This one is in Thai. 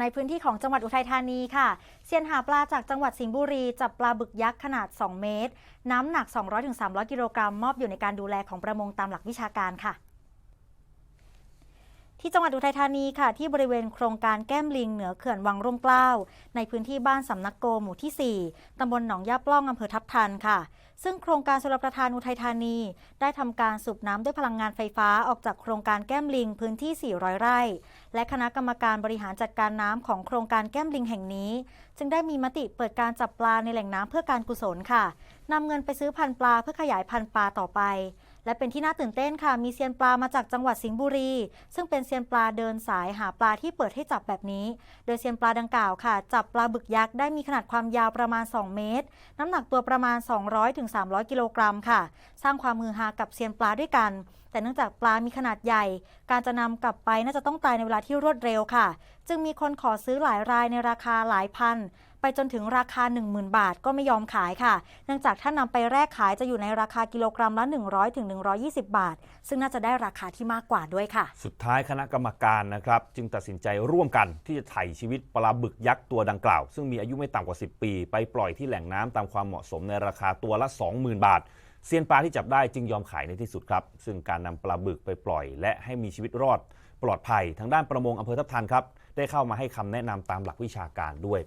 ในพื้นที่ของจังหวัดอุทัยธานีค่ะเซียนหาปลาจากจังหวัดสิงห์บุรี จับปลาบึกยักษ์ขนาด 2 เมตร น้ำหนัก 200-300 กิโลกรัมมอบอยู่ในการดูแลของประมงตามหลักวิชาการค่ะ ที่จังหวัดอุทัยธานีค่ะ ที่บริเวณโครงการแก้มลิงเหนือเขื่อนวังร่มเกล้าในพื้นที่บ้านสำนักโกหมู่ที่ 4 ตำบลหนองยาปล้องอำเภอทับทันค่ะ ซึ่งโครงการชลประทานอุทัยธานี ได้ทำการสูบน้ำด้วยพลังงานไฟฟ้าออกจากโครงการแก้มลิงพื้นที่ 400 ไร่ และคณะกรรมการบริหารจัดการน้ำของโครงการแก้มลิงแห่งนี้ จึงได้มีมติเปิดการจับปลาในแหล่งน้ำเพื่อการกุศลค่ะนำเงินไปซื้อพันธุ์ปลาเพื่อขยายพันธุ์ปลาต่อไป และเป็นที่น่าตื่นเต้นค่ะ มีเซียนปลามาจากจังหวัดสิงห์บุรี ซึ่งเป็นเซียนปลาเดินสายหาปลาที่เปิดให้จับแบบนี้ โดยเซียนปลาดังกล่าวค่ะ จับปลาบึกยักษ์ได้มีขนาดความยาวประมาณ 2 เมตร น้ำหนักตัวประมาณ 200-300 กิโลกรัมค่ะ สร้างความมือฮากับเซียนปลาด้วยกัน แต่เนื่องจากปลามีขนาดใหญ่ การจะนำกลับไปน่าจะต้องตายในเวลาที่รวดเร็วค่ะ จึงมีคนขอซื้อหลายรายในราคาหลายพัน ไปจนถึงราคา 10,000 บาทก็ไม่ยอมขายค่ะ เนื่องจากถ้านำไปแลกขายจะอยู่ในราคากิโลกรัมละ 100ถึง120 บาท ซึ่งน่าจะได้ราคาที่มากกว่าด้วยค่ะ สุดท้ายคณะกรรมการนะครับ จึงตัดสินใจร่วมกันที่จะไถ่ชีวิตปลาบึกยักษ์ตัวดังกล่าว ซึ่งมีอายุไม่ต่ำกว่า 10 ปี ไปปล่อยที่แหล่งน้ำตามความเหมาะสมในราคาตัวละ 20,000 บาทเซียนปลาที่จับได้จึงยอมขายในที่สุดครับ ซึ่งการนำปลาบึกไปปล่อย และให้มีชีวิตรอด ปลอดภัยทางด้านประมงอำเภอทับทันครับ ได้เข้ามาให้คำแนะนำตามหลักวิชาการด้วย